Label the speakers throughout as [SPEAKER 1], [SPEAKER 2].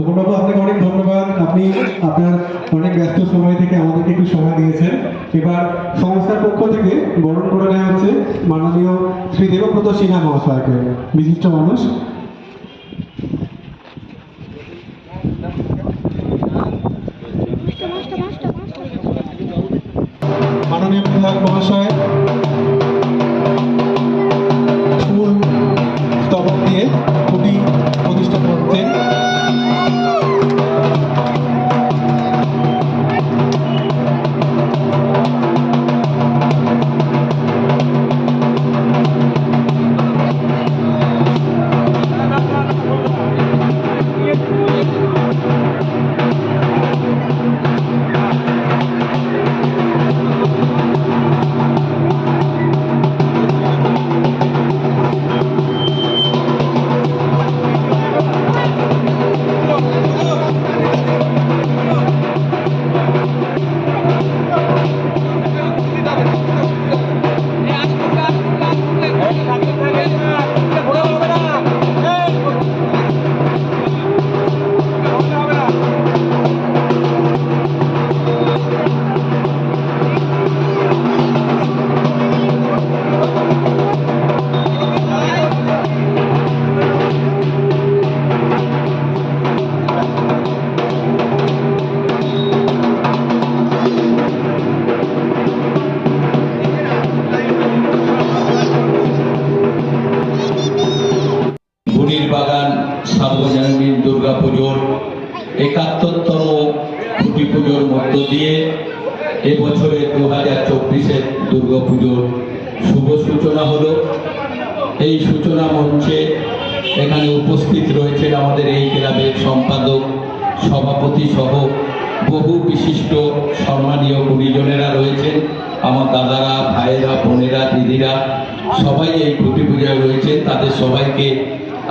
[SPEAKER 1] খোকনবাবু আপনাকে অনেক ধন্যবাদ। আপনি আপনার অনেক ব্যস্ত সময় থেকে আমাদেরকে একটু সময় দিয়েছেন। এবার সংস্থার পক্ষ থেকে বরণ করে নেওয়া হচ্ছে মাননীয় শ্রী দেবব্রত সিনহা মহাশয়কে, বিশিষ্ট মানুষ। মাননীয় মহাশয়
[SPEAKER 2] একাত্তরতম খুঁটি পুজোর মধ্য দিয়ে এবছরে দু হাজার চব্বিশের দুর্গা পুজোর শুভ সূচনা হলো। এই সূচনা মঞ্চে এখানে উপস্থিত রয়েছেন আমাদের এই ক্লাবের সম্পাদক, সভাপতি সহ বহু বিশিষ্ট সম্মানীয় গুণীজনেরা রয়েছেন। আমার দাদারা, ভাইয়েরা, বোনেরা, দিদিরা সবাই এই খুঁটি পূজায় রয়েছেন। তাদের সবাইকে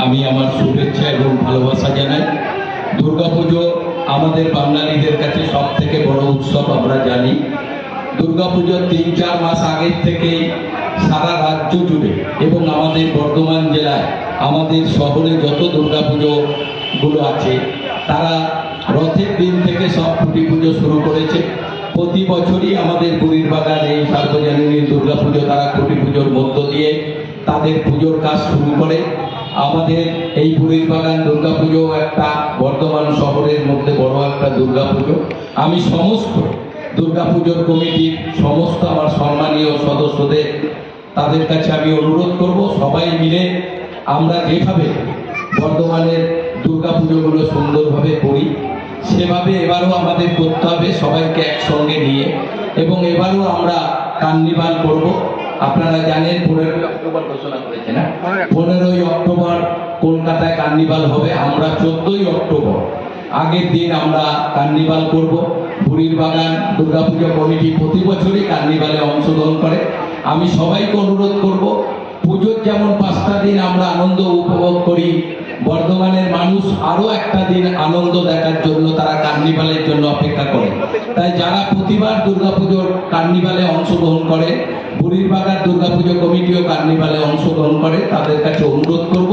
[SPEAKER 2] আমি আমার শুভেচ্ছা এবং ভালোবাসা জানাই। দুর্গাপুজো আমাদের বাঙালিদের কাছে সব থেকে বড় উৎসব আমরা জানি। দুর্গাপুজোর তিন, চার মাস আগের থেকেই সারা রাজ্য জুড়ে এবং আমাদের বর্ধমান জেলায় আমাদের শহরে যত দুর্গাপুজো গুলো আছে, তারা রথের দিন থেকে সব খুঁটি পুজো শুরু করেছে। প্রতি বছরই আমাদের বুড়ির বাগান এই সার্বজনীন দুর্গাপুজো তারা খুঁটি পুজোর মধ্য দিয়ে তাদের পুজোর কাজ শুরু করে। আমাদের এই বুড়ির বাগান দুর্গাপুজো একটা বর্ধমান শহরের মধ্যে বড় একটা দুর্গাপুজো। আমি সমস্ত দুর্গাপুজোর কমিটির সমস্ত আমার সম্মানীয় সদস্যদের তাদের কাছে আমি অনুরোধ করব, সবাই মিলে আমরা যেভাবে বর্ধমানের দুর্গাপুজোগুলো সুন্দরভাবে করি, সেভাবে এবারও আমাদের করতে হবে সবাইকে একসঙ্গে নিয়ে। এবং এবারও আমরা কার্নিভাল করব। আপনারা জানেন পনেরোই অক্টোবর ঘোষণা করেছে না? পনেরোই অক্টোবর কলকাতায় কার্নিভাল হবে আমরা চোদ্দই অক্টোবর। আগের দিন আমরা কার্নিভাল করব। বুড়ির বাগান দুর্গাপূজা কমিটি প্রতি বছরই কার্নিভালে অংশগ্রহণ করে। আমি সবাইকে অনুরোধ করব পুজোর যেমন পাঁচটা দিন আমরা আনন্দ উপভোগ করি বর্ধমানের মানুষ আরও একটা দিন আনন্দ দেখার জন্য তারা কার্নিভালের জন্য অপেক্ষা করে। তাই যারা প্রতিবার দুর্গাপুজোর কার্নিভালে অংশগ্রহণ করে বুড়ির বাগান দুর্গাপুজো কমিটিও কার্নিভালে অংশগ্রহণ করে, তাদের কাছে অনুরোধ করব,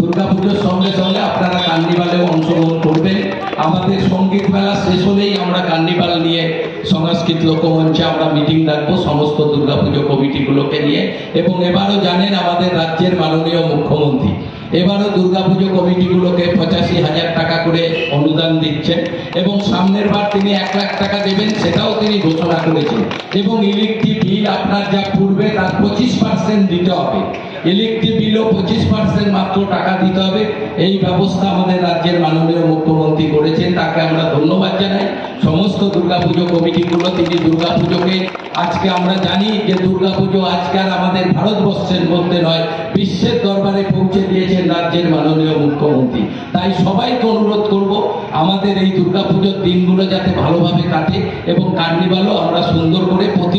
[SPEAKER 2] দুর্গাপুজোর সঙ্গে সঙ্গে আপনারা কার্নিভালেও অংশগ্রহণ করবেন। আমাদের সংগীত মেলা শেষ হলেই আমরা কার্নিভাল নিয়ে সংস্কৃত লোকমঞ্চে আমরা মিটিং রাখব সমস্ত দুর্গাপুজো কমিটিগুলোকে নিয়ে। এবং এবারও জানেন আমাদের রাজ্যের মাননীয় মুখ্যমন্ত্রী। এবারও দুর্গাপুজো কমিটিগুলোকে পঁচাশি হাজার টাকা করে অনুদান দিচ্ছেন এবং সামনের বার তিনি এক লাখ টাকা দেবেন সেটাও তিনি ঘোষণা করেছেন। এবং ইলেকট্রিক বিল আপনার যা পূর্বে তার পঁচিশ পার্সেন্ট দিতে হবে। ইলেকট্রিক বিলও পঁচিশ পার্সেন্ট মাত্র টাকা দিতে হবে। এই ব্যবস্থা আমাদের রাজ্যের মাননীয় মুখ্যমন্ত্রী করেছেন। তাকে আমরা ধন্যবাদ জানাই। সমস্ত দুর্গাপুজো কমিটিগুলো, তিনি দুর্গাপুজোকে আজকে আমরা জানি যে দুর্গাপুজো আজকে আর আমাদের ভারতবর্ষের মধ্যে নয়, বিশ্বের দরবারে পৌঁছে দিয়েছেন রাজ্যের মাননীয় মুখ্যমন্ত্রী। তাই সবাইকে অনুরোধ করব, আমাদের এই দুর্গাপুজোর দিনগুলো যাতে ভালোভাবে কাটে এবং কার্নিভালও আমরা সুন্দর করে প্রতি